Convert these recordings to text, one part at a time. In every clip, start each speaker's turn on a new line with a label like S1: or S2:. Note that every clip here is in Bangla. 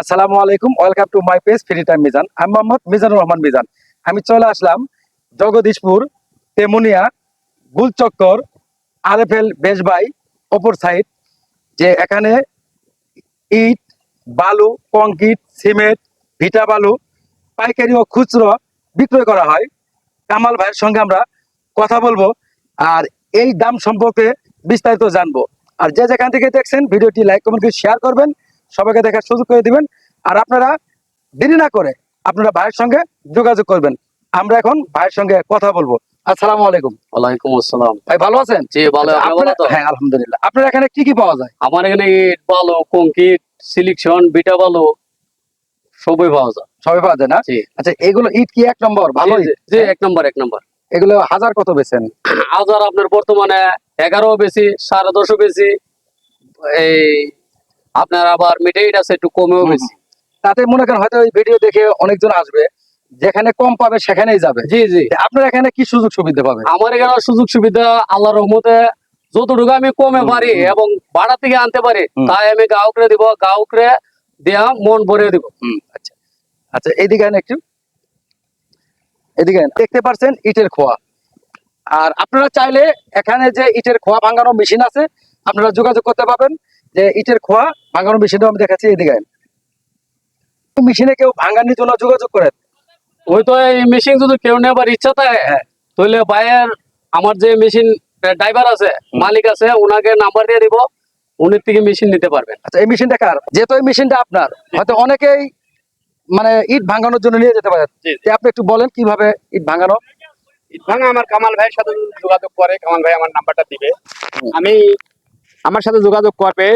S1: আসসালামু আলাইকুম welcome to my page free time Mizan আমি মোহাম্মদ মিজানুর রহমান মিজান। আমি চলে আসলাম জগদীশপুর, তেমুনিয়া, গুলচক্কর, আরএফএল বেশবাই অপর সাইড যে এখানে ইট, বালু, কংক্রিট, সিমেন্ট, ভিটা বালু, পাইকারি ও খুচরো বিক্রয় করা হয়। কামাল ভাইয়ের সঙ্গে আমরা কথা বলব আর এই দাম সম্পর্কে বিস্তারিত জানব। আর যে যেখান থেকে দেখছেন, ভিডিওটি লাইক কমেন্ট শেয়ার করবেন। সবাইকে দেখার সুযোগ করে দিবেন। আর আপনারা দেরি না করে আপনারা ভাইয়ের সঙ্গে যোগাযোগ করবেন। আমরা এখন ভাইয়ের সঙ্গে কথা বলব। আসসালামু আলাইকুম।
S2: ওয়ালাইকুম আসসালাম।
S1: ভাই ভালো আছেন?
S2: জি ভালো
S1: হ্যাঁ আলহামদুলিল্লাহ। আপনার এখানে কি কি পাওয়া যায়?
S2: আমার এখানে ইট বালু কংক্রিট সিলেকশন বিটা বালু সবই পাওয়া যায়।
S1: সবাই পাওয়া যায় না? আচ্ছা এগুলো ইট কি এক নম্বর? ভালো
S2: জি, জি এক নম্বর এক নম্বর।
S1: এগুলো হাজার কত বেছেন
S2: হাজার আপনার বর্তমানে এগারো বেশি সাড়ে দশও বেশি। এই আপনার আবার মিটাইট আছে একটু কমেও বেশি।
S1: তাতে মনে করেন হয়তো এই ভিডিও দেখে অনেকজন আসবে যেখানে কম পাবে সেখানেই যাবে।
S2: জি জি।
S1: আপনার এখানে কি সুযোগ সুবিধা পাবে
S2: আমার এখানে সুযোগ সুবিধা আল্লাহ রহমতে যতটুকু আমি কমে পারি এবং ভাড়া থেকে আনতে পারি তাই আমি গাহকরে দিব গাহকরে দেয়া মন ভরে দিব।
S1: আচ্ছা। আচ্ছা এইদিকে একটু। এদিকে। দেখতে পাচ্ছেন ইটের খোয়া। আর আপনারা চাইলে এখানে যে ইটের খোয়া ভাঙানো মেশিন আছে আপনারা যোগাযোগ করতে পারবেন। যে ইটের খোয়া ভাঙানো মেশিনও আমি দেখাচ্ছি এদিকে মেশিনে কেউ ভাঙানোর জন্য যোগাযোগ করেন
S2: ওই তো এই মেশিন যদি কেউ নেবার ইচ্ছা থাকে
S1: হ্যাঁ।
S2: তাহলে বাইরের আমার যে মেশিন ড্রাইভার আছে মালিক আছে ওনাকে নাম্বার দিয়ে দিব উনি থেকে মেশিন নিতে পারবেন।
S1: আচ্ছা এই মেশিনটা কার? যেহেতু এই মেশিনটা আপনার হয়তো অনেকেই মানে ইট ভাঙানোর জন্য নিয়ে যেতে পারে।
S3: জি, জি।
S1: আপনি একটু বলেন কীভাবে ইট ভাঙানো?
S3: ইট ভাঙা আমার কামাল ভাইয়ের সাথে যোগাযোগ করে কামাল ভাই আমার নাম্বারটা দিবে। আমি আমার সাথে যোগাযোগ করবে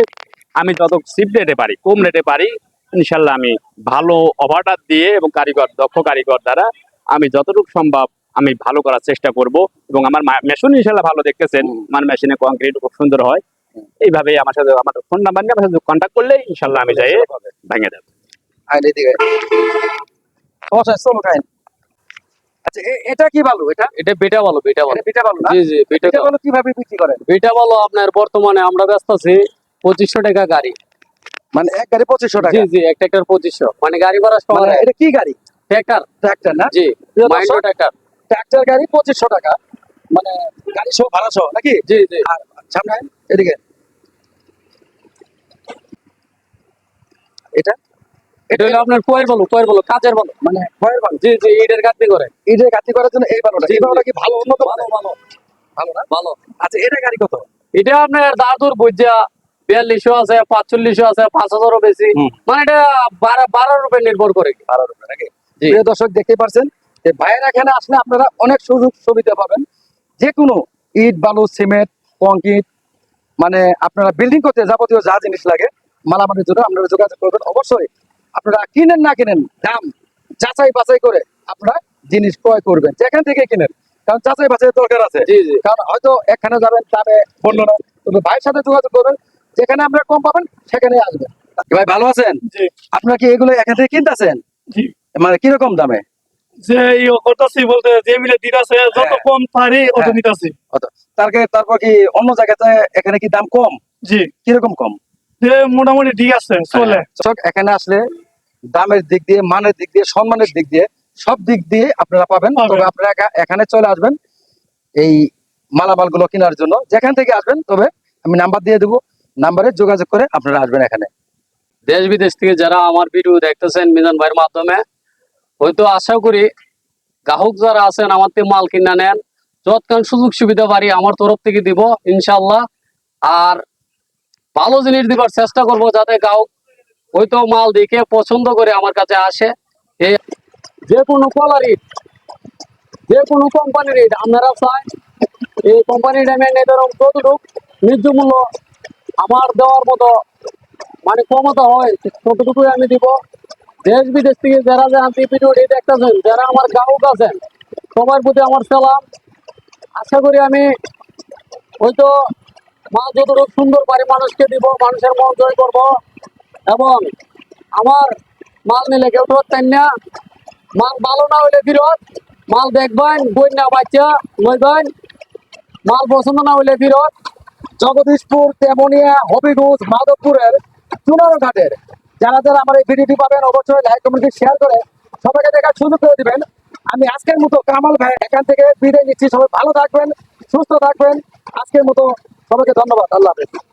S3: আমি যত সিপ রেটে পারি কম রেটে পারি ইনশাল্লাহ আমি ভালো অফারটা দিয়ে এবং কারিগর দক্ষ কারিগর দ্বারা আমি যতটুকু সম্ভব আমি ভালো করার চেষ্টা করব এবং আমার মেশিন ইনশাল্লাহ ভালো দেখতেছেন। আমার মেশিনে কংক্রিট খুব সুন্দর হয়। এইভাবে আমার সাথে আমার ফোন নাম্বার নিয়ে আমার সাথে কন্ট্যাক্ট করলে ইনশাল্লাহ আমি যাই ভেঙে দেবো
S1: চলো আচ্ছা এটা কি ভালো এটা?
S2: এটা বেটা বলো বেটা বলো।
S1: এটা পিঠা
S2: জি জি বেটা
S1: পিঠা কীভাবে বিক্রি করেন?
S2: বেটা বলো আপনার বর্তমানে আমরা ব্যস্ত আছি পঁচিশশো টাকা গাড়ি।
S1: মানে এক গাড়ি পঁচিশশো টাকা?
S2: জি জি এক ট্রাক্টর পঁচিশশো। মানে গাড়ি ভাড়া
S1: মানে এটা কি গাড়ি?
S2: ট্রাক্টর
S1: ট্রাক্টর না?
S2: জি মাইন্ডো ট্রাক্টর
S1: গাড়ি পঁচিশশো টাকা। মানে গাড়ি সহ ভাড়া সহ নাকি?
S2: জি জি।
S1: আর সামনে এদিকে। এটা?
S2: এটা হলো আপনার কোয়ের বলো কোয়ের বলো কাজের বলো
S1: মানে ভয়ের ভালো
S2: জি জি ইটের গাঁথনি করে।
S1: করার জন্য এই এই। কি ভালো উন্নত
S2: ভালো ভালো।
S1: ভালো না?
S2: ভালো।
S1: আচ্ছা এটা গাড়ি কত?
S2: এটা আপনার দাদুর বুঝা বিয়াল্লিশশো আছে পাঁচচল্লিশশো আছে পাঁচ হাজারও বেশি। মানে এটা বারো বারোর উপর নির্ভর করে।
S1: নাকি? প্রিয় দর্শক দেখতে পারছেন যে ভাইয়ের এখানে আসলে আপনারা অনেক সুযোগ সুবিধা পাবেন। যে কোনো ইট বালু সিমেন্ট কংক্রিট মানে আপনারা বিল্ডিং করতে যাবতীয় যা জিনিস লাগে মালামালের জন্য আপনারা যোগাযোগ করবেন। অবশ্যই আপনারা কিনেন না কিনেন দাম যাচাই বাছাই করে আপনারা জিনিস ক্রয় করবেন যেখান থেকে কিনেন। কারণ যাচাই বাছাই দরকার আছে।
S2: জি জি।
S1: কারণ হয়তো এখানে যাবেন দামে বলল না তবে ভাইয়ের সাথে যোগাযোগ করবেন যেখানে আপনারা কম পাবেন সেখানে আসবেন। ভাই ভালো আছেন? আপনারা কি এগুলো এখান থেকে কিনতেছেন?
S3: জি।
S1: মানে কীরকম দামে?
S3: যে করতেছি বলতে যে মিলে দিতেছে যত। কম পারি অত। নিতেছি।
S1: তারপরে তারপর কি অন্য জায়গাতে এখানে কি দাম কম?
S3: জি।
S1: কীরকম কম?
S3: মোটামুটি ঠিক আছে চলে।
S1: দর্শক, এখানে আসলে দামের দিক দিয়ে মানের দিক দিয়ে সম্মানের দিক দিয়ে সব দিক দিয়ে আপনারা পাবেন। তবে আপনারা এখানে চলে আসবেন এই মালামালগুলো কেনার জন্য। যেখান থেকে আসবেন তবে আমি নাম্বার দিয়ে দেবো। নাম্বারে যোগাযোগ করে আপনারা আসবেন এখানে।
S2: দেশ বিদেশ থেকে যারা আমার ভিডিও দেখতেছেন মিজান ভাইয়ের মাধ্যমে হয়তো আশা করি গ্রাহক যারা আছেন আমার থেকে মাল কিনা নেন। যৎকান সুযোগ সুবিধা পারি আমার তরফ থেকে দিব ইনশাল্লাহ আর ভালো জিনিস দিবার চেষ্টা করব যাতে গ্রাহক হয়তো মাল দেখে পছন্দ করে আমার কাছে আসে। যে কোনো কলার যে কোনো কোম্পানির ইট আপনারা চাই, এই কোম্পানির এই ধরুন কতটুকু ন্যায্য মূল্য আমার দেওয়ার মতো মানে ক্ষমতা হয়, ততটুকুই আমি দিব। দেশ বিদেশ থেকে যারা যে আমি ভিডিওটি দেখতেছেন, যারা আমার গ্রাহক আছেন, সবার প্রতি আমার সালাম। আশা করি আমি হয়তো মাল যতটুকু সুন্দর পারি মানুষকে দিব, মানুষের মন জয় করব। এবং আমার মাল নিলে কেউ ধরতেন না? মাল ভালো না হইলে ফিরত মাল দেখবেন না বাচ্চা লইবেন। মাল পছন্দ না হইলে ফিরত
S1: জগদীশপুর, তেমনিয়া, হবিগঞ্জ, মাধবপুরের চুনারো ঘাটের। যারা যারা আমার এই ভিডিওটি পাবেন, অবশ্যই লাইক কমেন্ট শেয়ার করে সবাইকে দেখার সুযোগ করে দিবেন। আমি আজকের মতো কামাল ভাই এখান থেকে বিদায় নিচ্ছি। সবাই ভালো থাকবেন, সুস্থ থাকবেন। আজকের মতো সবাইকে ধন্যবাদ। আল্লাহ হাফেজ।